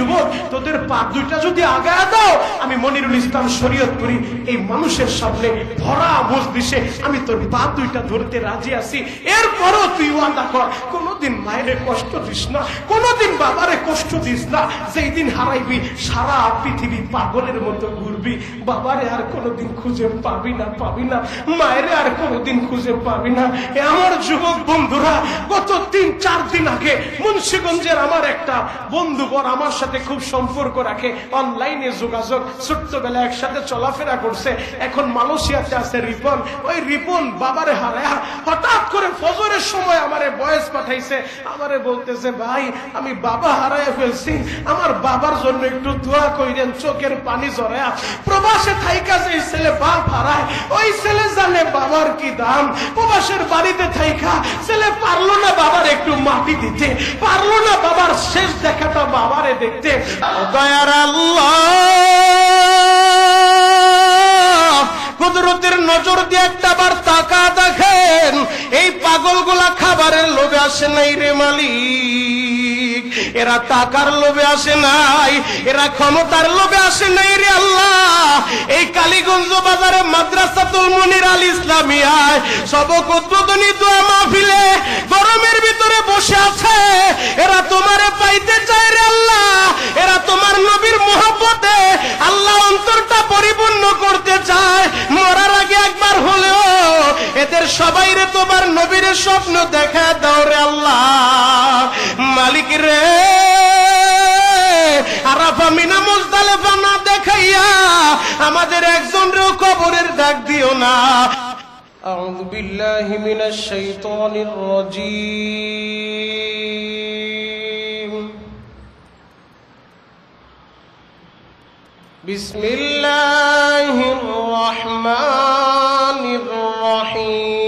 you তোদের পা দুইটা যদি আগায় দাও, আমি মনিরুল ইসলাম শরীয়ত করি। এই মানুষের সামনে ভরা মজলিসে আমি তোর পা দুইটা ধরতে রাজি আছি। এরপরও তুই ওয়াদা কর, কোনোদিন মায়ের কষ্ট দিস না, কোনোদিন বাবারে কষ্ট দিস না, যেই দিন হারাইবি, সারা পৃথিবী পাগলের মতো ঘুরবি। বাবারে আর কোনোদিন খুঁজে পাবি না পাবি না। মায়েরে আর কোনোদিন খুঁজে পাবি না। এ আমার যুবক বন্ধুরা, গত তিন, চার দিন আগে মুন্সিগঞ্জের আমার একটা বন্ধু বর আমার সাথে খুব সম্পর্ক রাখে। অনলাইনে যোগাযোগ ছোট্টবেলা একসাথে চলাফেরা করছে। এখন মালয়েশিয়াতে আছে রিপন। ওই রিপন বাবারে হারায়া হঠাৎ করে ফজরের সময় আমারে বয়স পাঠাইছে। আমারে বলতেছে, ভাই, আমি বাবা হারায় ফেলছি। আমার বাবার জন্য একটু দোয়া কইরেন, চোখের পানি জড়ায়া প্রবাসে থাইকা যে ছেলে বাপ হারায়, ওই ছেলে জানে বাবার কি দাম। প্রবাসের বাড়িতে থাইকা, ছেলে পারল না বাবার একটু মাটি দিতে। পারল না বাবার শেষ দেখাটা বাবারে দেখতে। দয়ার কুদরতের নজর দিয়ে একটা বার তাকা দেখেন এই পাগলগুলা খাবারের লোভে আসে নাই রে মালিক। এরা টাকার লোভে আসে নাই, এরা ক্ষমতার লোভে আসে নাই রে আল্লাহ। এই কালীগঞ্জ বাজারে মাদ্রাসাতুল মুনির আল ইসলামিয়ায় সবক উদ্বোধনী দোয়া মাহফিলে গরমের ভিতরে বসে আছে। এরা তোমারে পাইতে চায় রে আল্লাহ। এরা তোমার নবীর মোহাব্বতে আল্লাহ অন্তরটা পরিপূর্ণ করতে চায়। মরার আগে একবার হলেও এদের সবাই রে তোমার নবীর স্বপ্ন দেখা দাও রে আল্লাহ মালিক রে আরাফা মিনা মুজদালেফা না দেখাইয়া আমাদের একজন রেও কবরের ডাক দিও না أعوذ بالله من الشيطان الرجيم بسم الله الرحمن الرحيم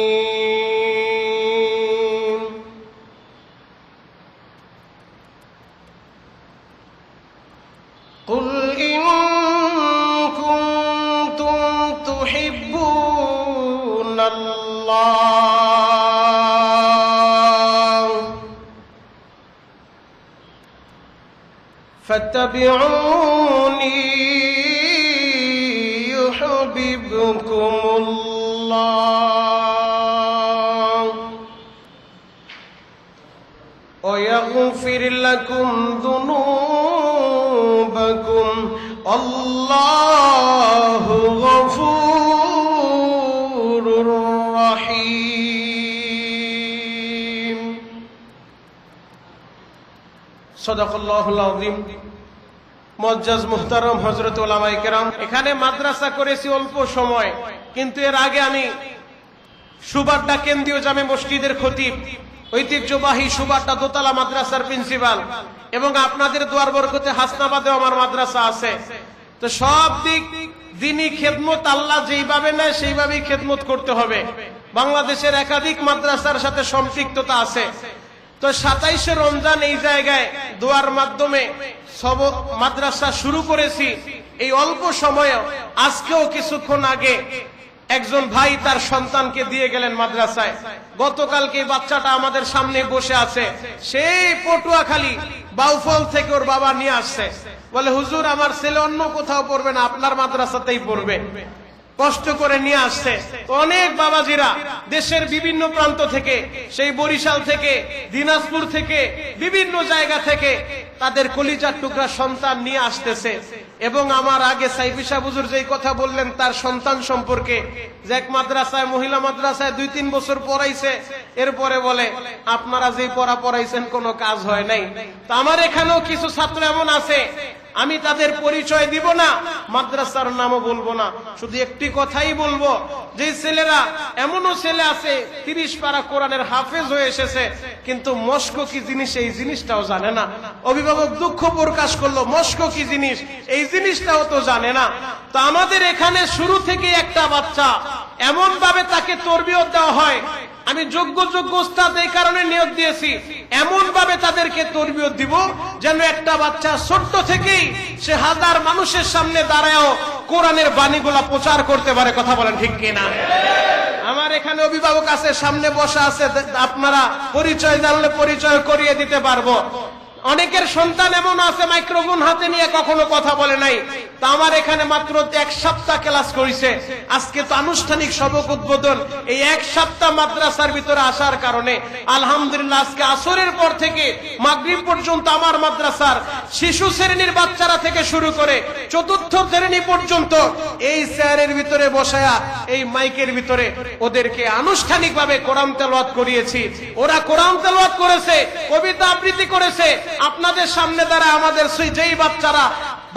فاتبعوني يحببكم الله. ويغفر لكم ذنوبكم. الله غفور رحيم. صدق الله العظيم. মজ্জাজ মুহতারাম হজরত ওলামাই কেরাম, এখানে মাদ্রাসা করেছি অল্প সময়, কিন্তু এর আগে আমি সুবাড্ডা কেন্দ্রীয় জামে মসজিদের খতিব, ঐতিহ্যবাহী সুবাড্ডা দোতলা মাদ্রাসার প্রিন্সিপাল, এবং আপনাদের দুয়ার বরকতে হাসনাবাদে আমার মাদ্রাসা আছে। তো সব দিক দিনই খেদমত আল্লাহ যেইভাবে নেয়, সেইভাবেই খেদমত করতে হবে। বাংলাদেশের একাধিক মাদ্রাসার সাথে সম্পৃক্ততা আছে। তো সাতাইশে রমজান এই জায়গায় দোয়ার মাধ্যমে সব মাদ্রাসা শুরু করেছি। এই অল্প সময়ে, আজকেও কিছুক্ষণ আগে একজন ভাই তার সন্তানকে দিয়ে গেলেন মাদ্রাসায়। গতকালকে বাচ্চাটা আমাদের সামনে বসে আছে। সেই পটুয়াখালী, বাউফল থেকে ওর বাবা নিয়ে আসছে। বলে, হুজুর, আমার ছেলে অন্য কোথাও পড়বে না, আপনার মাদ্রাসাতেই পড়বে। কষ্ট করে নিয়ে আসছে। অনেক বাবাজিরা দেশের বিভিন্ন প্রান্ত থেকে, সেই বরিশাল থেকে, দিনাজপুর থেকে, বিভিন্ন জায়গা থেকে তাদের কলিজার টুকরা সন্তান নিয়ে আসতেছে। এবং আমার আগে সাইফি সাহুজুর যেই কথা বললেন, তার সন্তান সম্পর্কে যে এক মাদ্রাসায়, মহিলা মাদ্রাসায় দুই তিন বছর পড়াইছে, এরপরে বলে, আপনারা যেই পড়া পড়াইছেন, কোনো কাজ হয় নাই। তো আমার এখানেও কিছু ছাত্র এমন আছে, আমি তাদের পরিচয় দিব না, মাদ্রাসার নামও বলব না। শুধু একটি কথাই বলব, যে ছেলেরা, এমনও ছেলে আছে, তিরিশ পারা কোরআনের হাফেজ হয়ে এসেছে, কিন্তু মস্কো কি জিনিস, এই জিনিসটাও জানে না। অভিভাবক দুঃখ প্রকাশ করল, মস্ক কি জিনিস? এই জিনিসটাও তো জানে না। তো আমাদের এখানে শুরু থেকে একটা বাচ্চা এমন ভাবে তাকে তরবিয়ত দেওয়া হয়। আমি যোগ্য যোগ্য উস্তাদ এই কারণে নিয়োগ দিয়েছি। এমন ভাবে তাদেরকে তরবিয়ত দিব যেন একটা বাচ্চা ছোট্ট থেকেই সে হাজার মানুষের সামনে দাঁড়ায়ও কোরআনের বাণীগুলা প্রচার করতে পারে, কথা বলেন ঠিক কিনা? আমার এখানে অভিভাবক আছে, সামনে বসা আছে, আপনারা পরিচয় জানলে পরিচয় করিয়ে দিতে পারব। অনেকের সন্তান এমন আছে, মাইক্রোফোন হাতে নিয়ে কখনো কথা বলে নাই। তা আমার এখানে মাত্র এক সপ্তাহ ক্লাস করেছে। আজকে তো আনুষ্ঠানিক সবক উদ্বোধন। এই এক সপ্তাহ মাদ্রাসার ভিতরে আসার কারণে আলহামদুলিল্লাহ আজকে আসরের পর থেকে মাগরিব পর্যন্ত আমার মাদ্রাসার শিশু শ্রেণির বাচ্চারা থেকে শুরু করে চতুর্থ শ্রেণি পর্যন্ত এই চেয়ারের ভিতরে বসায়া, এই মাইকের ভিতরে ওদেরকে আনুষ্ঠানিকভাবে কোরআন তেলাওয়াত করিয়েছি। ওরা কোরআন তেলাওয়াত করেছে, কবিতা আবৃত্তি করেছে আপনাদের সামনে দ্বারা আমাদের সেই যেই বাচ্চারা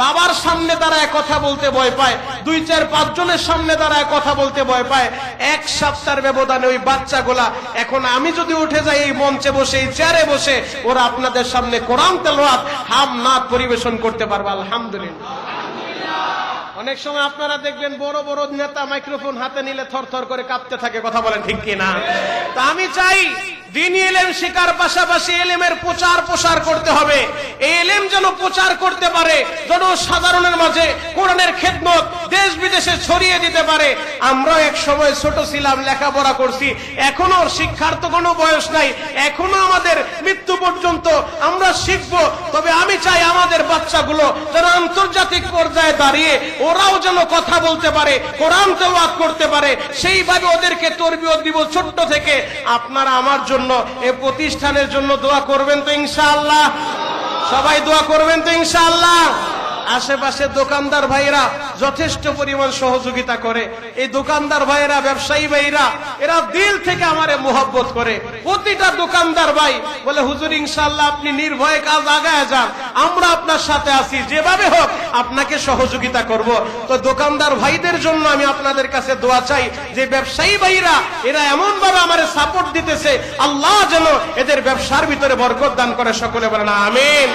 বাবার সামনে দাঁড়ায় কথা বলতে ভয় পায়, দুই চার পাঁচজনের সামনে দাঁড়ায় কথা বলতে ভয় পায়, এক সপ্তাহের ব্যবধানে ওই বাচ্চাগুলা, এখন আমি যদি উঠে যাই এই মঞ্চে বসে, এই চেয়ারে বসে, ওরা আপনাদের সামনে কোরআন তেল হাম নাথ পরিবেশন করতে পারবে, আলহামদুলিল্লাহ। অনেক সময় আপনারা দেখবেন বড় বড় নেতা মাইক্রোফোন হাতে নিলে থরথর করে কাঁপতে থাকে, কথা বলেন ঠিক কিনা? তা আমি চাই দিনই এলেম শিকার পাশাপাশি এলেমের প্রচার প্রসার করতে হবে। এলেম যেন প্রচার করতে পারে মাঝে কোরআনের দেশ বিদেশে ছড়িয়ে দিতে পারে। আমরা এক সময় ছোট ছিলাম, লেখাপড়া করছি শিক্ষার তো কোনো বয়স নাই, এখনও আমাদের মৃত্যু পর্যন্ত আমরা শিখব। তবে আমি চাই আমাদের বাচ্চাগুলো যেন আন্তর্জাতিক পর্যায়ে দাঁড়িয়ে ওরাও যেন কথা বলতে পারে, কোরআন তেলাওয়াত করতে পারে, সেইভাবে ওদেরকে তরবিয়ত দিব ছোট্ট থেকে। আপনারা আমার জন্য, এ প্রতিষ্ঠানের জন্য দোয়া করবেন তো ইনশাআল্লাহ? সবাই দোয়া করবেন তো ইনশাআল্লাহ? আশেপাশে দোকানদার ভাইরা যথেষ্ট পরিমাণ সহযোগিতা করে। এই দোকানদার ভাইরা ব্যবসায়ী ভাইরা এরা দিল থেকে আমারে মোহব্বত করে। প্রতিটা দোকানদার ভাই বলে, হুজুর ইনশাল্লাহ আপনি নির্ভয়ে কাজ আগায় যান। আমরা আপনার সাথে আছি। যেভাবে হোক আপনাকে সহযোগিতা করব। তো দোকানদার ভাইদের জন্য আমি আপনাদের কাছে দোয়া চাই যে, ব্যবসায়ী ভাইরা, এরা এমন ভাবে আমার সাপোর্ট দিতেছে, আল্লাহ যেন এদের ব্যবসার ভিতরে বরকত দান করে সকলে বলেন, আমিন।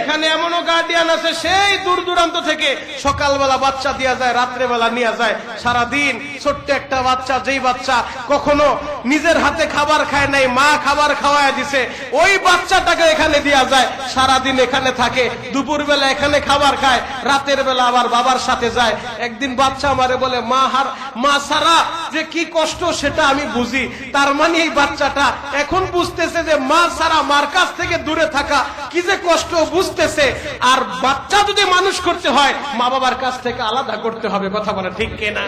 এখানে এমনও গার্ডিয়ান আছে, সেই দূর দূরান্ত থেকে সকালবেলা বাচ্চা দেওয়া যায়, রাত্রেবেলা নিয়ে যায়। সারাদিন ছোট্ট একটা বাচ্চা, যেই বাচ্চা কখনো নিজের হাতে খাবার খায় নাই, মা খাবার খাওয়ায় দিছে, ওই বাচ্চাটাকে এখানে দেওয়া যায়। সারাদিন এখানে থাকে, দুপুরবেলা এখানে খাবার খায়, রাতের বেলা আবার বাবার সাথে যায়। একদিন বাচ্চা আমারে বলে, মা হার, মা সারা, যে কি কষ্ট সেটা আমি বুঝি। তার মানে এই বাচ্চাটা এখন বুঝতেছে যে মা সারা মার কাছ থেকে দূরে থাকা, কি যে কষ্ট বুঝতেছে, আর বাচ্চা যদি মানুষ করতে হয়, মা বাবার কাছ থেকে আলাদা করতে হবে, কথা বলে ঠিক কিনা?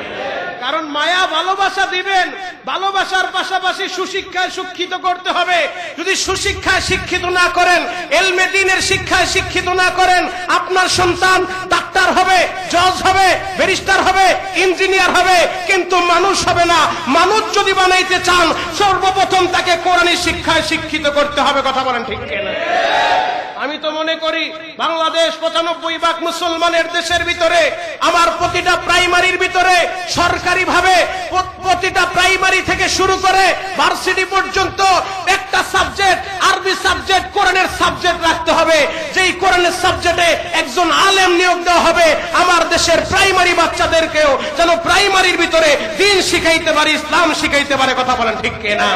কারণ মায়া ভালোবাসা দিবেন, ভালোবাসার পাশাপাশি সুশিক্ষায় শিক্ষিত করতে হবে। যদি সুশিক্ষায় শিক্ষিত না করেন, এলমে দিনের শিক্ষায় শিক্ষিত না করেন, আপনার সন্তান ডাক্তার হবে, জজ হবে, ব্যারিস্টার হবে, ইঞ্জিনিয়ার হবে, কিন্তু মানুষ হবে না। মানুষ যদি বানাইতে চান, সর্বপ্রথম তাকে কোরআনী শিক্ষায় শিক্ষিত করতে হবে, কথা বলেন ঠিক কিনা? আমি তো মনে করি বাংলাদেশ পঁচানব্বই ভাগ মুসলমানের দেশের ভিতরে, আমার প্রতিটা প্রাইমারির ভিতরে সরকারি ভাবে প্রতিটা প্রাইমারি থেকে শুরু করে ভার্সিটি পর্যন্ত একটা সাবজেক্ট আরবি সাবজেক্ট কোরআনের সাবজেক্ট রাখতে হবে। যেই কোরআনের সাবজেক্টে একজন আলেম নিয়োগ দেওয়া হবে, আমার দেশের প্রাইমারি বাচ্চাদেরকেও যেন প্রাইমারির ভিতরে দিন শিখাইতে পারে, ইসলাম শিখাইতে পারে, কথা বলেন ঠিক কিনা?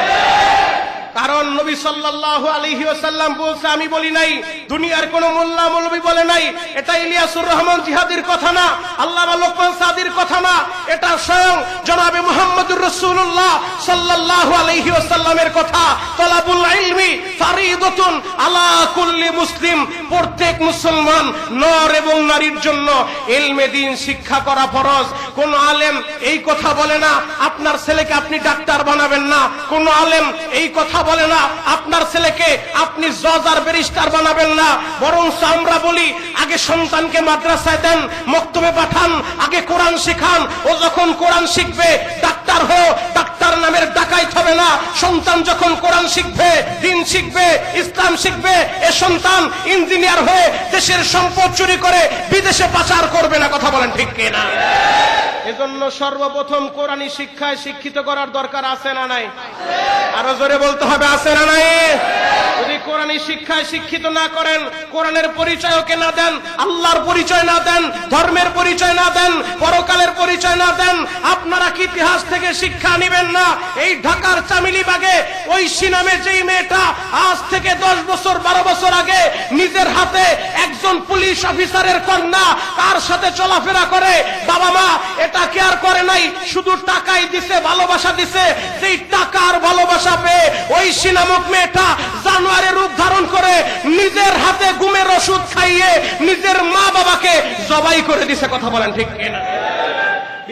কারণ নবী সাল্লাল্লাহু আলাইহি ওয়াসাল্লাম বলছে, আমি বলি নাই, দুনিয়ার কোন মোল্লা মৌলবী বলে নাই। এটা ইলিয়াসুর রহমান জিহাদির কথা না, আল্লাহ লোকমান সাদির কথা না। এটা স্বয়ং জনাবে মুহাম্মদুর রাসূলুল্লাহ সাল্লাল্লাহু আলাইহি ওয়াসাল্লামের কথা। তলাবুল ইলমি ফারিদাতুন আলা কুল্লি মুসলিম। প্রত্যেক মুসলমান নর এবং নারীর জন্য ইলমে দিন, শিক্ষা করা ফরজ। কোন আলেম এই কথা বলে না, আপনার ছেলেকে আপনি ডাক্তার বানাবেন না। কোন আলেম এই কথা বলে না, আপনার ছেলেকে আপনি জজ আর ব্যারিস্টার বানাবেন না। বরং আমরা বলি, আগে সন্তানকে মাদ্রাসায় দেন, মক্তবে পাঠান, আগে কোরআন শিখান। ও যখন কোরআন শিখবে, ডাক্তার হো ডাক্তার নামের ডাকাইত হবে না। সন্তান যখন কোরআন শিখবে, দিন শিখবে, ইসলাম শিখবে, এ সন্তান ইঞ্জিনিয়ার হয়ে দেশের সম্পদ চুরি করে বিদেশে পাচার করবে না, কথা বলেন ঠিক কিনা? এজন্য সর্বপ্রথম কোরআনী শিক্ষায় শিক্ষিত করার দরকার আছে না নাই? আরও জোরে বলতে হবে আছে না নাই? যদি কোরআনী শিক্ষায় শিক্ষিত না করেন, কোরআনের পরিচয় ওকে না দেন, আল্লাহর পরিচয় না দেন, ধর্মের পরিচয় না দেন, পরকালের পরিচয় না দেন, আপনারা কি ইতিহাস থেকে শিক্ষা নেবেন না? এই ঢাকার চামিলিবাগে ঐশী নামে যেই মেয়েটা আজ থেকে দশ বছর, বারো বছর আগে নিজের হাতে একজন পুলিশ অফিসারের কন্যা তার সাথে চলাফেরা করে। বাবা মা, এটা কেয়ার করে নাই, শুধু টাকাই দিছে, ভালোবাসা দিছে সেই টাকার ভালোবাসা পেয়ে ওই নামক মেয়েটা জানোয়ারে রূপ ধারণ করে নিজের হাতে গুমের ওষুধ খাইয়ে নিজের মা বাবাকে জবাই করে দিছে, কথা বলেন ঠিক কিনা?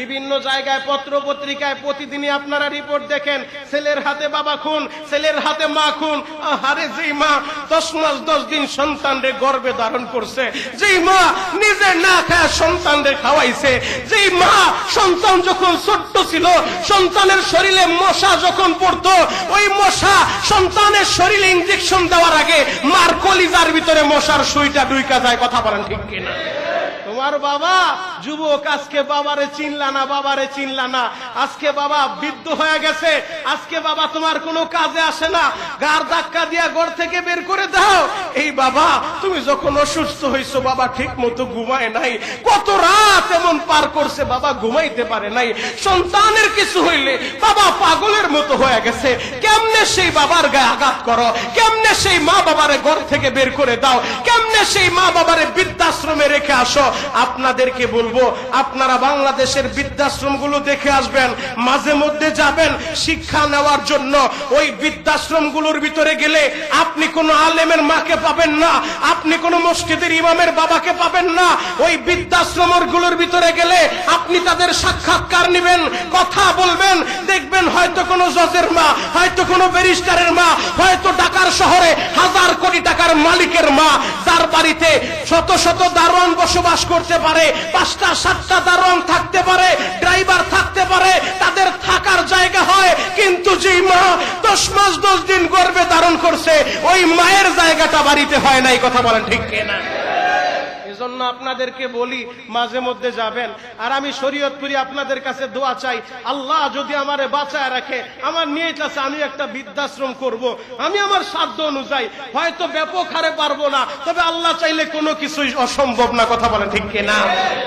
বিভিন্ন জায়গায় পত্র পত্রিকায় প্রতিদিনই আপনারা রিপোর্ট দেখেন, ছেলের হাতে বাবা খুন, ছেলের হাতে মা খুন। আরে যেই মা দশ মাস দশ দিন সন্তানরে গর্বে ধারণ করছে, যেই মা নিজে না খায় সন্তানরে খাওয়াইছে, যেই মা সন্তান যখন ছোট্ট ছিল, সন্তানের শরীরে মশা যখন পড়তো, ওই মশা সন্তানের শরীরে ইঞ্জেকশন দেওয়ার আগে মার কলিজার ভিতরে মশার সুইটা ডুইকা যায়, কথা বলেন ঠিক কিনা? তোমার বাবা যুবক, আজকে বাবারে চিনলা না, বাবারে চিনলা না। আজকে বাবা বৃদ্ধ হয়ে গেছে, আজকে বাবা তোমার কোনো কাজে আসে না। গার ধাক্কা দিয়া ঘর থেকে বের করে দাও। এই বাবা, তুমি যখন অসুস্থ হইছো, বাবা ঠিক মতো ঘুমায় নাই। কত রাত এমন পার করছে, বাবা ঘুমাইতে পারে নাই। সন্তানের কিছু হইলে বাবা পাগলের মতো হয়ে গেছে। কেমনে সেই বাবার গায়ে আঘাত করো? কেমনে সেই মা বাবারে ঘর থেকে বের করে দাও? কেমনে সেই মা বাবারে বৃদ্ধাশ্রমে রেখে আসো। আপনাদেরকে বলব, আপনারা বাংলাদেশের বৃদ্ধাশ্রমগুলো দেখে আসবেন, মাঝে মধ্যে যাবেন শিক্ষা নেওয়ার জন্য। ওই বৃদ্ধাশ্রমগুলোর ভিতরে গেলে আপনি কোন আলেমের মাকে পাবেন না, আপনি কোন মসজিদের ইমামের বাবাকে পাবেন না। ওই বৃদ্ধাশ্রমেরগুলোর ভিতরে গেলে আপনি তাদের সাক্ষাৎকার নেবেন, কথা বলবেন, দেখবেন হয়তো কোনো জজের মা, হয়তো কোনো ব্যারিস্টারের মা, হয়তো ঢাকার শহরে হাজার কোটি টাকার মালিকের মা, যার বাড়িতে শত শত দারোয়ান বসবাস করতে পারে, পাঁচটা, সাতটা দারোয়ান থাকতে পারে, ড্রাইভার থাকতে পারে, তাদের থাকার জায়গা হয়, কিন্তু যেই মা দশ মাস দশ দিন গর্বে ধারণ করছে, ওই মায়ের জায়গাটা বাড়িতে হয় না, এই কথা বলেন ঠিক কিনা? এজন্য আপনাদেরকে বলি, মাঝে মধ্যে যাবেন। আর আমি শরীয়তপুরি আপনাদের কাছে দোয়া চাই, আল্লাহ যদি আমারে বাঁচায় রাখে, আমার নিয়ে আছে আমি একটা বৃদ্ধাশ্রম করব। আমি আমার সাধ্য অনুযায়ী, হয়তো ব্যাপক হারে পারব না, তবে আল্লাহ চাইলে কোনো কিছুই অসম্ভব না, কথা বলে ঠিক কিনা?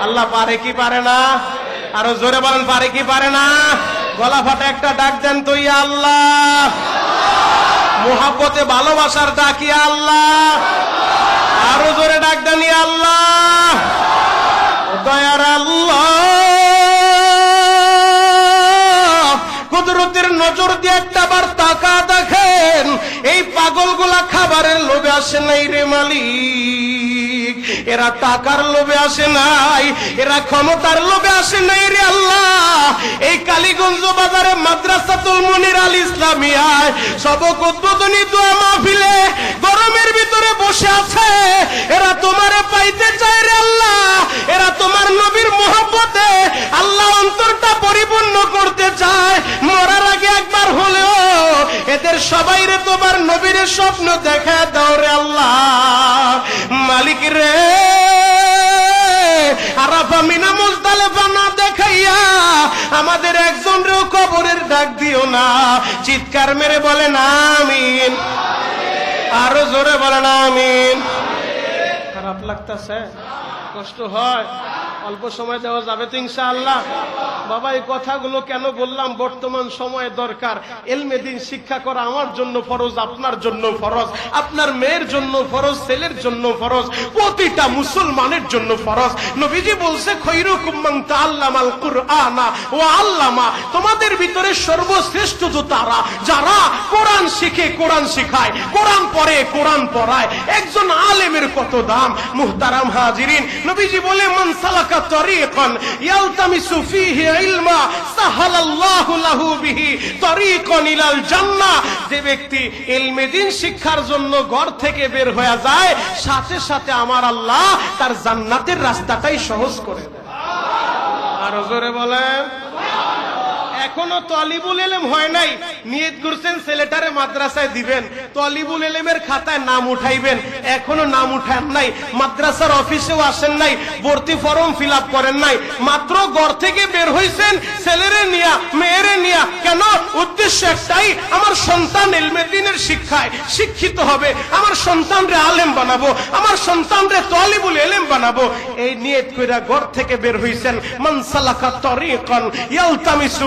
আল্লাহ পারে কি পারে না? আরও জোরে বলেন, পারে কি পারে না? গলা ফাটা একটা ডাক দেন তো, ইয়া আল্লাহ। মোহাব্বতে ভালোবাসার ডাকি আল্লাহ। আরও জোরে ডাক দানি আল্লাহ। দয়ার আল্লাহ। কুদরতের নজর দিয়ে একটা বার তাকা দেখেন এই পাগলগুলা খাবারের লোভে আসে নাই রে মালিক। এরা টাকার লোভে আসে নাই, এরা ক্ষমতার লোভে আসে নাই রে আল্লাহ। এই কালীগঞ্জ বাজারে মাদ্রাসাতুল মুনির আল ইসলামিয়ায় সবক উদ্বোধনী দোয়া মাহফিলে গরমের ভিতরে বসে আছে। এরা তোমারে পাইতে চায় রে আল্লাহ। এরা তোমার নবীর মোহব্বতে আল্লাহ অন্তরটা পরিপূর্ণ করতে চায়। মরার আগে একবার হলেও এদের সবাই রে তোমার নবীর স্বপ্ন দেখা দাও রে আল্লাহ। মালিক রে, আরাফা মিনা মুজদালেফা না দেখাইয়া আমাদের একজন রেও কবরের ডাক দিও না। চিৎকার মেরে বলেন আমিন। আরও জোরে বলেন আমিন। খারাপ লাগতেছে? কষ্ট হয়, অল্প সময় দেওয়া যাবে তো ইনশাআল্লাহ। বাবা, এই কথাগুলো কেন বললাম? বর্তমান সময়ে দরকার। এলমে দিন শিক্ষা করা আমার জন্য ফরজ, আপনার জন্য ফরজ, আপনার মেয়ের জন্য ফরজ, ছেলের জন্য ফরজ, প্রতিটা মুসলমানের জন্য ফরজ। নবীজি বলছে ওয়া তোমাদের ভিতরে সর্বশ্রেষ্ঠ তো তারা, যারা কোরআন শিখে কোরআন শিখায়, কোরআন পড়ে কোরআন পড়ায়। একজন আলেমের কত দাম? মুহতারাম হাজিরিন নবীজি বলে, মান সালাকা তরিকান ইয়ালতামিসু ফীহি ইলমা সাহালাল্লাহু লাহু বিহি তরিকান ইলাল জান্নাহ যে ব্যক্তি ইলমে দিন শিক্ষার জন্য ঘর থেকে বের হয়ে যায়, সাথে সাথে আমার আল্লাহ তার জান্নাতের রাস্তাটাই সহজ করে দেয়। আর জোরে বলেন। এখনও তলিবুল এলেম হয় নাই। নিয়ত করছেন ছেলেটারে মাদ্রাসায় দিবেন। তলিবুল এলেমের খাতায় নাম উঠাইবেন। এখনও নাম উঠান নাই। মাদ্রাসার অফিসেও আসেন নাই। ভর্তি ফর্ম ফিল করেন নাই। মাত্র ঘর থেকে বের হইছেন ছেলেরে নিয়া, মেয়েরে নিয়া। কেন? উদ্দেশ্য একটাই, আমার সন্তান এলমে দিনের শিক্ষায় শিক্ষিত হবে। আমার সন্তানরে আলেম বানাবো। আমার সন্তানরে তলিবুল এলেম বানাবো। এই নিয়ত কইরা ঘর থেকে বের হইছেন। মানসালাকা তরিকান ইয়ালতামিসু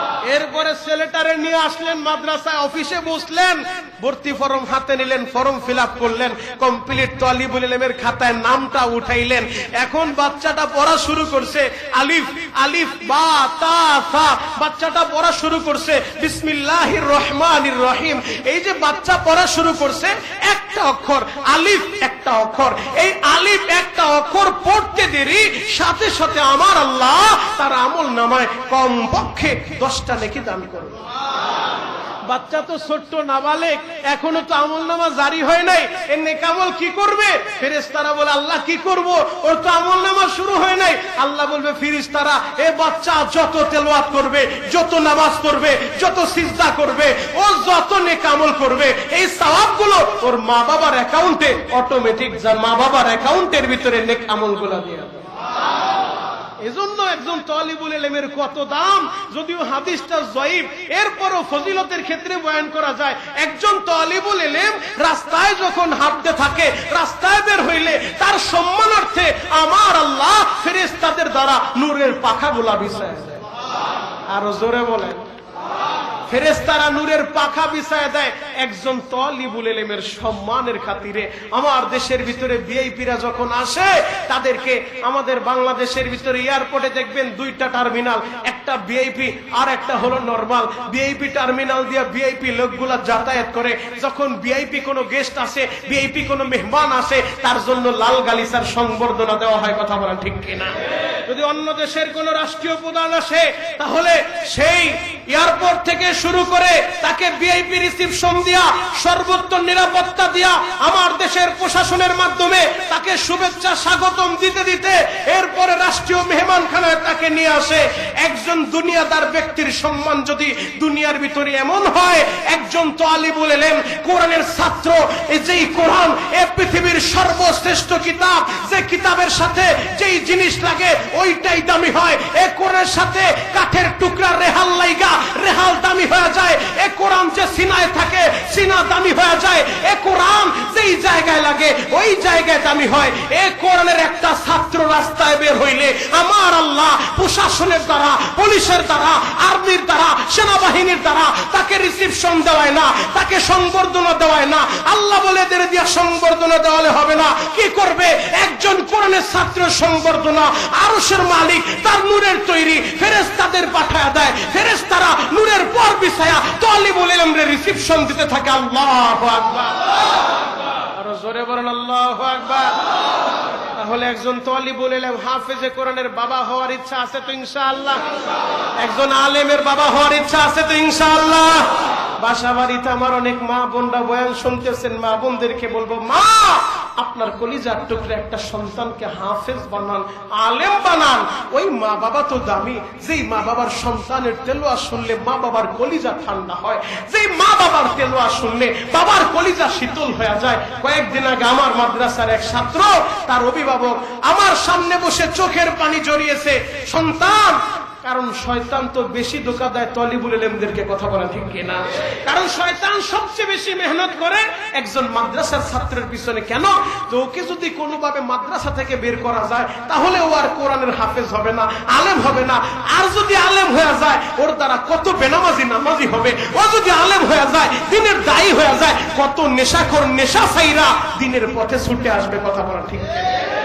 এরপরে ছেলেটারে নিয়ে আসলেন মাদ্রাসায়, অফিসে বসলেন, ভর্তি ফর্ম হাতে নিলেন, ফর্ম ফিল করলেন, কমপ্লিট তলিবুল ইলমের খাতায় নামটা উঠাইলেন। এখন বাচ্চাটা পড়া শুরু করছে, আলিফ আলিফ, বা, তা, সা, বাচ্চাটা পড়া শুরু করছে, বিসমিল্লাহির রহমানির রহিম। এই যে বাচ্চা পড়া শুরু করছে একটা অক্ষর, আলিফ একটা অক্ষর। এই আলিফ একটা অক্ষর পড়তে দেরি, সাথে সাথে আমার আল্লাহ তার আমল নামায় কমপক্ষে দশটা লেখে দান করবে। বাচ্চা তো ছোট্ট নাবালেক, এখনও তো আমল নামা জারি হয় নাই। এর নেকামল কি করবে? ফেরেস্তারা বলে, আল্লাহ কি করব? ওর তো আমল নামা শুরু হয় নাই। আল্লাহ বলবে ফিরিস্তারা এ বাচ্চা যত তেলোয়াত করবে, যত নামাজ করবে যত সিজদা করবে, ও যত নেকামল করবে, এই সওয়াবগুলো ওর মা বাবার অ্যাকাউন্টে অটোমেটিক মা বাবার অ্যাকাউন্টের ভিতরে নেকামলগুলো দিয়ে। এজন্য একজন তলিবুল এলেমের কত দাম? যদিও হাদিসটা জয়ীব এরপরও ফজিলতের ক্ষেত্রে বয়ান করা যায়, একজন তলিবুল এলেম রাস্তায় যখন হাঁটতে থাকে, রাস্তায় বের হইলে তার সম্মানার্থে আমার আল্লাহ ফেরেশতাদের দ্বারা নূরের পাখা গোলা বিষয় আরও জোরে বলেন। ফেরেস্তারা নূরের পাখা বিছায় দেয়। একজন তলিবুল এলেমের সম্মানের খাতিরে আমার দেশের ভিতরে ভিআইপিরা যখন আসে, তাদেরকে আমাদের বাংলাদেশের ভিতরে এয়ারপোর্টে দেখবেন দুইটা টার্মিনাল, একটা ভিআইপি আর একটা হলো নরমাল। ভিআইপি টার্মিনাল দিয়ে ভিআইপি লোকগুলা যাতায়াত করে। যখন ভিআইপি কোনো গেস্ট আসে, ভিআইপি কোনো মেহমান আসে, তার জন্য লাল গালিসার সংবর্ধনা দেওয়া হয়, কথা বলা ঠিক কিনা? যদি অন্য দেশের কোন রাষ্ট্রীয় প্রধান আসে, তাহলে সেই এয়ারপোর্ট থেকে শুরু করে তাকে ভিআইপি রিসিপশন দিয়া সর্বোত্তম নিরাপত্তা দিয়া আমার দেশের প্রশাসনের মাধ্যমে তাকে শুভেচ্ছা, স্বাগতম দিতে দিতে এরপরে রাষ্ট্রীয় মেহমানখানায় তাকে নিয়ে আসে। একজন দুনিয়াদার ব্যক্তির সম্মান যদি দুনিয়ার ভিতরে এমন হয়, একজন তো আলী বলেলেন কোরআনের ছাত্র, এই যেই কোরআন, এ পৃথিবীর সর্বশ্রেষ্ঠ কিতাব, যে কিতাবের সাথে যেই জিনিস লাগে, ওইটাই দামি হয়। এ কোরআনের সাথে কাঠের টুকরা রেহাল লাইগা, রেহাল দামি ছাত্র প্রশাসনের দ্বারা, পুলিশের দ্বারা, আর্মির দ্বারা, সেনাবাহিনীর দ্বারা তাকে রিসিপশন দেওয়ায় না, তাকে সংবর্ধনা দেওয়ায় না। আল্লাহ বলে, এদের দিয়া সংবর্ধনা দেওয়ালে হবে না। কি করবে? একজন কোরআনের ছাত্রের সংবর্ধনা আরশের মালিক তার নূরের তৈরি ফেরেস্তাদের পাঠায় দেয়। ফেরেস্তারা নূরের পর বিছায়া তলি বলে আমরা রিসিপশন দিতে থাকে আল্লাহ আকবার। আরও জোরে বলেন, আল্লাহ আকবার। তাহলে একজন তলি বলে হাফেজে কোরআনের বাবা হওয়ার ইচ্ছা আছে তো ইনশাআল্লাহ। একজন আলেমের বাবা হওয়ার ইচ্ছা আছে তো ইনশাআল্লাহ। বাসা বাড়িতে আমার অনেক মা বোনরা বয়ান শুনতেছেন, মা বোনদেরকে বলব, মা! আপনার কলিজার টুকরে একটা সন্তানকে হাফেজ বানান, আলেম বানান। ওই মা বাবা তো দামি। যেই মা বাবার সন্তানের তেলোয়া শুনলে মা বাবার কলিজা ঠান্ডা হয়। যেই মা বাবার তেলোয়া শুনলে বাবার কলিজা শীতল হয়ে যায়। কয়েকদিন আগে আমার মাদ্রাসার এক ছাত্র, তার অভিভাবক, আমার সামনে বসে চোখের পানি জড়িয়েছে, সন্তান কারণ শয়তান তো বেশি ধোকা দেয় তলিবুল এলেমদেরকে কথা বলা ঠিক কিনা? কারণ শয়তান সবচেয়ে বেশি মেহনত করে একজন মাদ্রাসার ছাত্রের পিছনে। কেন? তো ওকে যদি কোনোভাবে মাদ্রাসা থেকে বের করা যায়, তাহলে ও আর কোরআনের হাফেজ হবে না, আলেম হবে না। আর যদি আলেম হয়ে যায়, ওর দ্বারা কত বেনামাজি নামাজি হবে। ও যদি আলেম হয়ে যায়, দিনের দায়ী হয়ে যায়, কত নেশাখোর, নেশা সাইরা দিনের পথে ছুটে আসবে, কথা বলা ঠিক কিনা?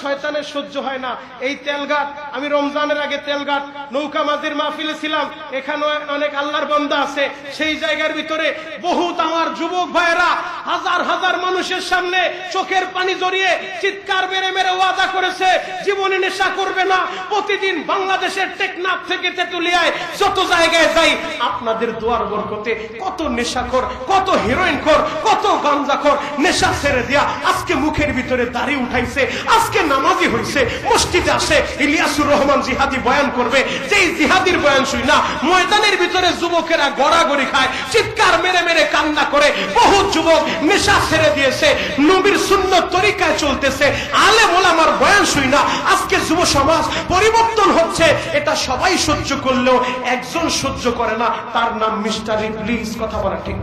শয়তানের সহ্য হয় না। এই তেলঘাট আমি রমজানের আগে তেলঘাট নৌকা মাঝির মাহফিলে ছিলাম। এখানে অনেক আল্লাহর বন্দা আছে। সেই জায়গার ভিতরে বহুত আমার যুবক ভাইয়েরা, হাজার হাজার মানুষের সামনে চোখের পানি জড়িয়ে চিৎকার মেরে মেরে ওয়াদা করেছে, জীবনে নেশা করবে না। প্রতিদিন বাংলাদেশের টেকনাফ থেকে তেতুলিয়ায় যত জায়গায় যাই, আপনাদের দোয়ার বরকতে কত নেশাখোর, কত হিরোইন খোর, কত গাঞ্জাখোর, নেশা ছেড়ে দিয়া আজকে মুখের ভিতরে দাড়ি উঠাইছে। আজকে নামাজি হইছে, মসজিদে আসে ইলিয়াসুর রহমান জিহাদি বয়ান করবে। যেই জিহাদির বয়ান শুই না, ময়দানের ভিতরে যুবকেরা গড়াগড়ি খায়, চিৎকার মেরে মেরে কান্না করে। বহু যুবক নেশা ছেড়ে দিয়েছে, নবীর শূন্য তরিকায় চলতেছে। আলে মোলামার আমার বয়ান শুই না, আজকে যুব সমাজ পরিবর্তন হচ্ছে। এটা সবাই সহ্য করলেও একজন সহ্য করে না, তার নাম মিস্টার ইবলিস, কথা বলা ঠিক।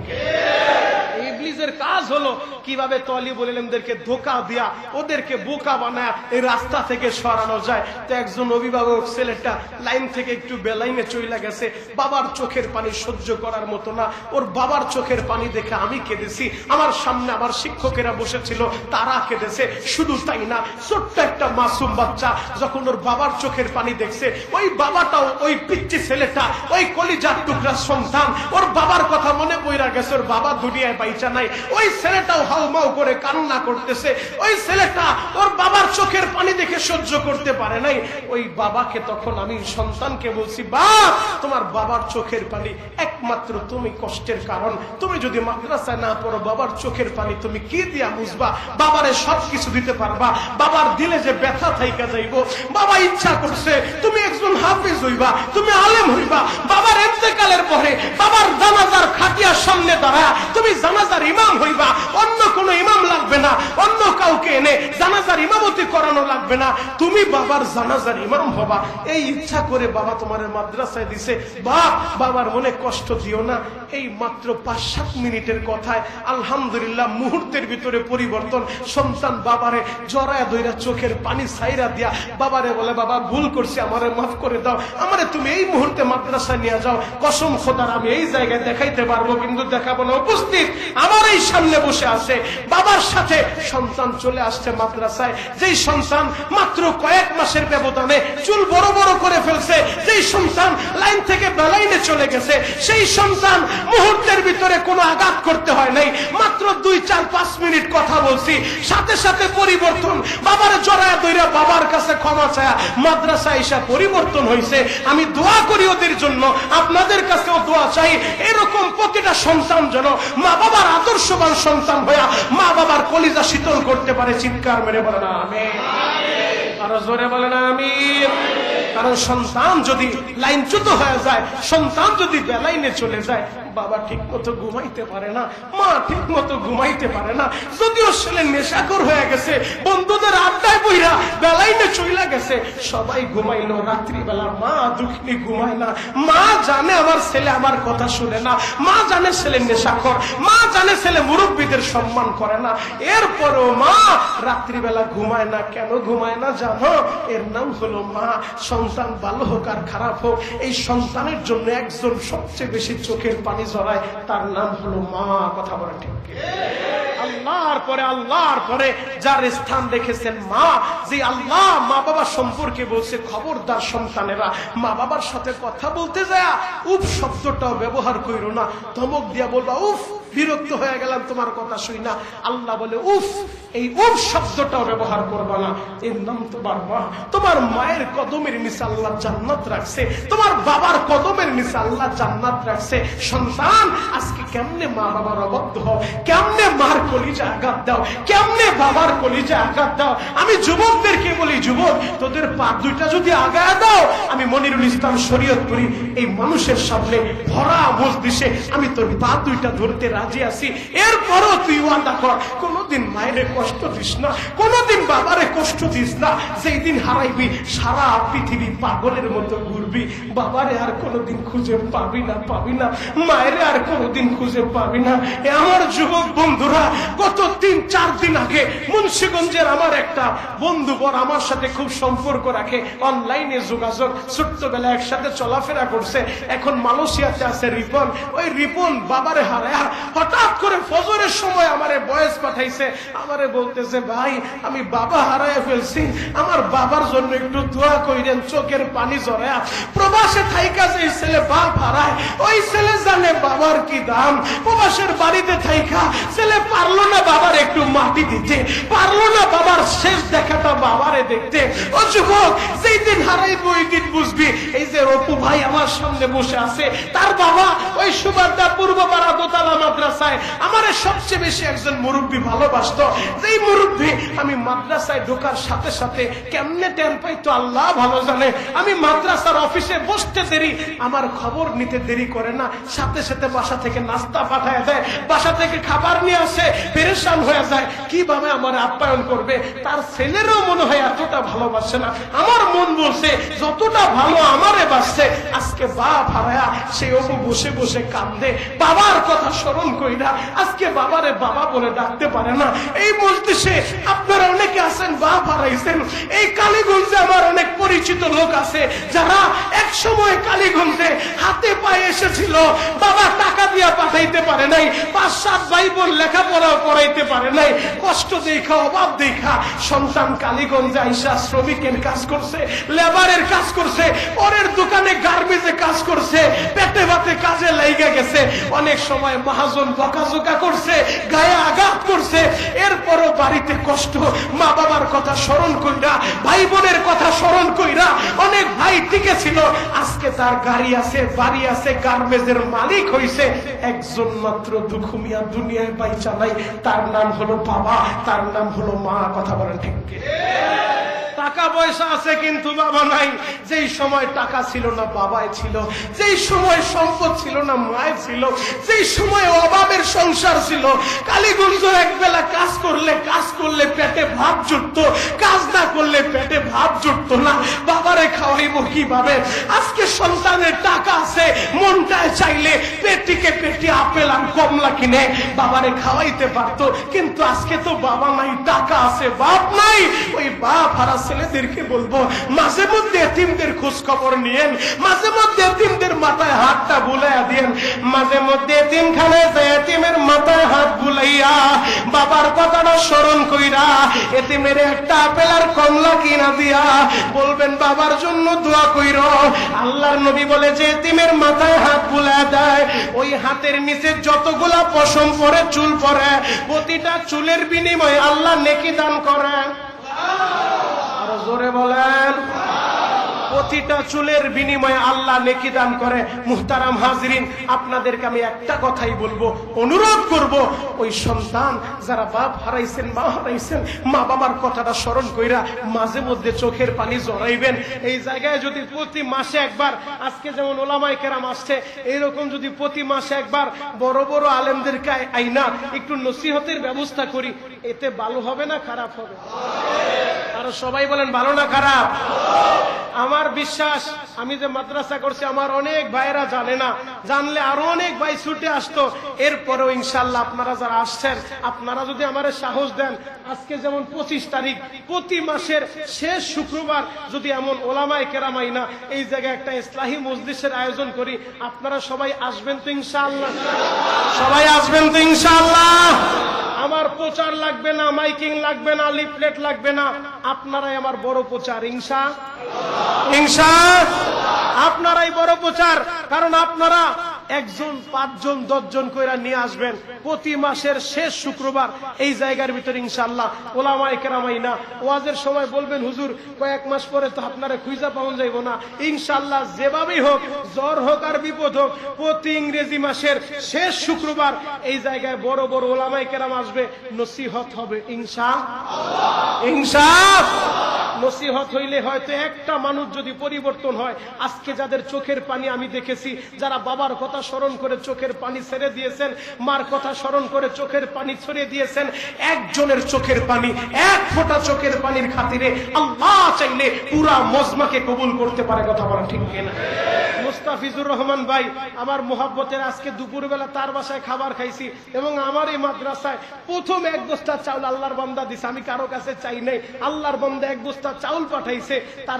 ইবলিসের কাজ হলো কীভাবে তলিব ইলমদেরকে ধোকা দিয়া, ওদেরকে বোকা বানায় এই রাস্তা থেকে সরানো যায়? তো একজন অভিভাবক ছেলেটা লাইন থেকে একটু বেলাইনে চইলা গেছে, বাবার চোখের পানি সহ্য করার মতো না। ওর বাবার চোখের পানি দেখে আমি কেঁদেছি, আমার সামনে আমার শিক্ষকেরা বসেছিল, তারা কেঁদেছে, শুধু তাই না, ছোট্ট একটা মাসুম বাচ্চা যখন ওর বাবার চোখের পানি দেখছে, ওই বাবাটাও ওই পিচ্ছি ছেলেটা, ওই কলিজার টুকরা সন্তান, ওর বাবার কথা মনে পইরা গেছে, ওর বাবা দুনিয়ায় বাইচা নাই। ওই ছেলেটাও হাউমাউ করে কান্না করতেছে। ওই ছেলেটা ওর বাবার চোখের পানি দেখে সহ্য করতে পারে নাই। ওই বাবাকে তখন আমি সন্তানকে বলছি, বাপ, তোমার বাবার চোখের পানি একমাত্র তুমি কষ্টের কারণ। তুমি যদি মাদ্রাসায় না পড়ো, বাবার চোখের পানি তুমি কি দিয়া বুঝবা? বাবারে সব কিছু দিতে পারবা। বাবার দিলে যে ব্যথা থাইকা যাইব। বাবা ইচ্ছা করছে, তুমি একজন হাফিজ হইবা, তুমি আলেম হইবা। বাবার এতেকালের পরে বাবার জানাজার খাটিয়ার সামনে দাঁড়া তুমি জানাজার ইমাম হইবা। অন্য কোনো ইমাম লাগবে না, অন্য কাউকে এনে জানাজার ইমামতি করানো লাগবে না। তুমি বাবার জানাজার ইমাম হবা। এই ইচ্ছা করে বাবা তোমার মাদ্রাসায় দিছে। বাপ, বাবার মনে কষ্ট দিও না। এই মাত্র পাঁচ সাত মিনিটের কথায় আলহামদুলিল্লাহ মুহূর্তের ভিতরে পরিবর্তন। সন্তান বাবারে জড়ায় দইরা চোখের পানি সাইরা দিয়া বাবারে বলে, বাবা, ভুল করছি, আমারে মাফ করে দাও। আমারে তুমি এই মুহূর্তে মাদ্রাসায় নিয়ে যাও। কসম খোদার, আমি এই জায়গায় দেখাইতে পারব, কিন্তু দেখাবো না। উপস্থিত আমার এই সামনে বসে আছে। বাবার সাথে সন্তান চলে আসছে মাদ্রাসায়। যেই সন্তান মাত্র কয়েক মাসের ব্যবধানে চুল বড় বড় করে ফেলছে, যেই সন্তান লাইন থেকে বেলাইনে চলে গেছে, সেই সন্তান মুহূর্তের ভিতরে কোনো আঘাত করতে হয় নাই। মাত্র দুই, চার, পাঁচ মিনিট কথা বলছি। সাথে সাথে পরিবর্তন। বাবার জড়ায় দইরা বাবার কাছে ক্ষমা চায়া মাদ্রাসা পরিবর্তন হয়েছে আমি দোয়া করি ওদের জন্য। আপনাদের কাছেও দোয়া চাই। এরকম প্রতিটা সন্তান যেন মা বাবার আদর্শবান সন্তান হইয়া মা বাবার কলিজা শীতল করতে পারে। চিৎকার মেরে বলে না আমি আরও জোরে বলে না আমি কারণ সন্তান যদি লাইনচ্যুত হয়ে যায়, সন্তান যদি বেলাইনে চলে যায় বাবা ঠিক মতো ঘুমাইতে পারে না, মা ঠিক মতো ঘুমাইতে পারে না। যদিও ছেলে নেশাকর হয়ে গেছে, বন্ধুদের আড্ডায় বইরা বেলাইনে চইলা গেছে, সবাই ঘুমাইলো, রাত্রিবেলা মা দুঃখিনী ঘুমায় না। মা জানে আমার ছেলে আমার কথা শুনে না। মা জানে ছেলে নেশাকর মা জানে ছেলে মুরব্বীদের সম্মান করে না। এরপরও মা রাত্রিবেলা ঘুমায় না, কেন ঘুমায় না জানো? এর নাম হলো মা। সন্তান ভালো হোক আর খারাপ হোক, এই সন্তানের জন্য একজন সবচেয়ে বেশি চোখের পানি জড়ায় তার নাম হলো মা, কথা বলা ঠিক আল্লাহর পরে আল্লাহর পরে যার স্থান রেখেছেন মা, যে আল্লাহ মা বাবা সম্পর্কে বলছে, খবরদার সন্তানেরা, মা বাবার সাথে কথা বলতে যায়, উফ, শব্দটাও ব্যবহার করো না, ধমক দিয়া বলবা, উফ বিরক্ত হয়ে গেলাম, তোমার কথা শুই না। আল্লাহ বলে, উফ, এই উফ শব্দটাও ব্যবহার করবা না। এর নাম তোমার মা, তোমার মায়ের কদমের নিচে আল্লাহ জান্নাত রাখছে। তোমার বাবার কদমের নিচে আল্লাহ জান্নাত রাখছে। সন্তান, আজকে কেমনে মা বাবার অবদ্ধ হও? কেমনে মার কলিজা আঘাত দাও? কেমনে বাবার কলিজা আঘাত দাও? আমি যুবকদেরকে বলি, যুবক, তোদের পা দুইটা যদি আগায় দাও, আমি মনিরুল ইসলাম শরীয়ত করি এই মানুষের সামনে ভরা মজলিসে আমি তোর পা দুইটা ধরতে রাজি আছি। এরপরও তুই ওয়াদা কর, কোনোদিন মায়ের কষ্ট দিস না, কোনোদিন বাবারে কষ্ট দিস না। যেই দিন হারাইবি, সারা পৃথিবী পাগলের মতো ঘুরবি। বাবারে আর কোনোদিন খুঁজে পাবি না পাবি না। মায়েরে আর কোনোদিন খুঁজে পাবি না। আমার যুবক বন্ধুরা, গত তিন, চার দিন আগে মুন্সিগঞ্জের আমার একটা বন্ধু বর আমার সাথে খুব সম্পর্ক রাখে, অনলাইনে যোগাযোগ ছোট্টবেলা একসাথে চলাফেরা করছে। এখন মালয়েশিয়াতে আছে রিপন। ওই রিপন বাবারে হারায়া হঠাৎ করে ফজরের সময় আমারে বয়স পাঠাইছে, আমারে বলতেছে, ভাই, আমি বাবা হারায় ফেলছি। আমার বাবার জন্য একটু দোয়া কইরেন, চোখের পানি জড়ায়া প্রবাসে থাইকা যে ছেলে বাপ হারায়, ওই ছেলে জানে বাবার কি দাম। প্রবাসের বাড়িতে থাইকা, ছেলে পারল না বাবার একটু মাটি দিতে, পারল না বাবার শেষ দেখাটা বাবারে দেখতে। ও যুবক, যেই দিন হারাইব, ওই দিন বুঝবি, এই যে অপু ভাই আমার সামনে বসে আছে, তার বাবা ওই সুবাদা পূর্ব পাড়া দোতলা মাত্রা মাদ্রাসায় আমার সবচেয়ে বেশি একজন মুরব্বী ভালোবাসতো। যেই মুরব্বী আমি মাদ্রাসায় ঢোকার সাথে সাথে কেমনে টের পাইতো আল্লাহ ভালো জানে। আমি মাদ্রাসার অফিসে বসতে দেরি, আমার খবর নিতে দেরি করে না। সাথে সাথে বাসা থেকে নাস্তা পাঠায় দেয়, বাসা থেকে খাবার নিয়ে আসে, পেরেশান হয়ে যায়। কীভাবে আমার আপ্যায়ন করবে? তার ছেলেরও মনে হয় এতটা ভালোবাসে না। আমার মন বলছে, যতটা ভালো আমারে বাসছে, আজকে বাপ হারায়া সে অপু বসে বসে কান্দে। বাবার কথা স্মরণ কইরা আজকে বাবারে বাবা বলে ডাকতে পারে না। এই মজলিসে আপনারা অনেকে আছেন বাপ হারাইছেন এই কালীগঞ্জে আমার অনেক পরিচিত লোক আছে, যারা এক সময় কালীগঞ্জে হাতে পায়ে এসেছিল। বাবা টাকা দিয়া পাঠাইতে পারে নাই, পাঁচ, সাত ভাই বোন লেখাপড়া করাইতে পারে নাই। কষ্ট দেখা, অভাব দেখা, সন্তান কালীগঞ্জে আইসা শ্রমিকের কাজ করছে, লেবারের কাজ করছে, পরের দোকানে গার্মেজে কাজ করছে, পেটে ভাতে কাজে লাইগা গেছে। অনেক সময় মহাজন বকাঝোকা করছে, গায়ে আঘাত করছে, এরপরও বাড়িতে কষ্ট, মা বাবার কথা স্মরণ কইরা ভাই বোনের কথা স্মরণ কইরা অনেক ভাই টিকে ছিল আজকে তার গাড়ি আছে, বাড়ি আছে, গার্মেজের মালিক হইছে একজন মাত্র দুখুমিয়া দুনিয়ায় পাই চালাই তার নাম হলো বাবা, তার নাম হলো মা, কথা বলেন ঠিক? টাকা পয়সা আছে কিন্তু বাবা নাই। যেই সময় টাকা ছিল না বাবায় ছিল, যেই সময় সম্পদ ছিল না মায় ছিল, যেই সময় অভাবের সংসার ছিল, কালীগঞ্জ একবেলা কাজ করলে কাজ করলে পেটে ভাব জুটতো, কাজ না করলে পেটে ভাব জুটতো না। বাবারে খাওয়াইব কীভাবে? আজকে সন্তানের টাকা আছে, মনটায় চাইলে পেটিকে পেটি আপেল আর কমলা কিনে বাবারে খাওয়াইতে পারতো। কিন্তু আজকে তো বাবা নাই, টাকা আছে, বাপ নাই। ওই বাপ হারা ছেলেদেরকে বলব, মাঝে মধ্যে এতিমদের খোঁজ খবর নিয়েন, মাঝে মধ্যে এতিমদের মাথায় হাতটা বুলাইয়া দিয়েন, মাঝে মধ্যে এতিম খানে এতিমের মাথায় হাত বুলাইয়া বাবার কথাটা স্মরণ কইরা এতিমের একটা আপেল আর কমলা কিনা দিয়া বলবেন, বাবার জন্য দোয়া কইর। আল্লাহর নবী বলে, যে এতিমের মাথায় হাত বুলায় দেয়, ওই হাতের নিচে যতগুলা পশম পরে চুল পরে প্রতিটা চুলের বিনিময়ে আল্লাহ নেকি দান করে জোরে বলেন। প্রতিটা চুলের বিনিময়ে আল্লাহ নেকি দান করে। মুহতারাম হাজরিন, আপনাদেরকে আমি একটা কথাই বলব, অনুরোধ করব, ওই সন্তান যারা বাপ হারাইছেন, মা হারাইছেন মা বাবার কথাটা স্মরণ কইরা মাঝে মধ্যে চোখের পানি জড়াইবেন। এই জায়গায় যদি প্রতি মাসে একবার, আজকে যেমন ওলামাই কেরাম আসছে, এইরকম যদি প্রতি মাসে একবার বড় বড় আলেমদেরকে আইনা, একটু নসিহতের ব্যবস্থা করি, এতে ভালো হবে না খারাপ হবে? আর সবাই বলেন, ভালো না খারাপ? আমার বিশ্বাস, আমি যে মাদ্রাসা করছি, আমার অনেক ভাইয়েরা জানে না। জানলে আরও অনেক ভাই ছুটে আসতো। এরপরেও ইনশাল্লাহ আপনারা যারা আসছেন, আপনারা যদি আমার সাহস দেন, আজকে যেমন পঁচিশ তারিখ, প্রতি মাসের শেষ শুক্রবার যদি এমন ওলামাই কেরামাই না এই জায়গায় একটা ইসলাহী মজলিসের আয়োজন করি, আপনারা সবাই আসবেন তো ইনশাল্লাহ। সবাই আসবেন তো ইনশাআল্লাহ আমার প্রচার লাগবে না, মাইকিং লাগবে না, লিফলেট লাগবে না। আপনারাই আমার বড় প্রচার ইংসা ইংসা আপনারাই বড় প্রচার, কারণ আপনারা একজন, পাঁচজন, দশজন কইরা নিয়ে আসবেন। প্রতি মাসের শেষ শুক্রবার এই জায়গার ভিতরে ইনশাল্লাহ ওলামাই কেরামাই না ওয়াজের সময় বলবেন, হুজুর, কয়েক মাস পরে তো আপনারা খুঁজা পাওয়া যাইব না। ইনশাল্লাহ যেভাবেই হোক, জ্বর হোক আর বিপদ হোক, প্রতি ইংরেজি মাসের শেষ শুক্রবার এই জায়গায় বড় বড় ওলামাই কেরাম আসবে, নসিহত হবে ইনশা ইনসাফ নসিহত হইলে হয়তো একটা মানুষ যদি পরিবর্তন হয়, আজকে যাদের চোখের পানি আমি দেখেছি, যারা বাবার কথা স্মরণ করে চোখের পানি ছেড়ে দিয়েছেন, মার কথা স্মরণ করে চোখের পানি ছড়িয়ে দিয়েছেন, একজনের চোখের পানি, এক ফোঁটা চোখের পানির খাতিরে আল্লাহ চাইলে পুরা মজমাকে কবুল করতে পারে কথা বলা ঠিক কিনা? মুস্তাফিজুর রহমান ভাই, আমার মোহাব্বতের আজকে দুপুরবেলা তার বাসায় খাবার খাইছি এবং আমার এই মাদ্রাসায় প্রথম এক বস্তা চাউল আল্লাহর বন্দা দিছে। আমি কারও কাছে চাই নাই। আল্লাহর বন্দা এক বস্তা চাউল পাঠাইছে তার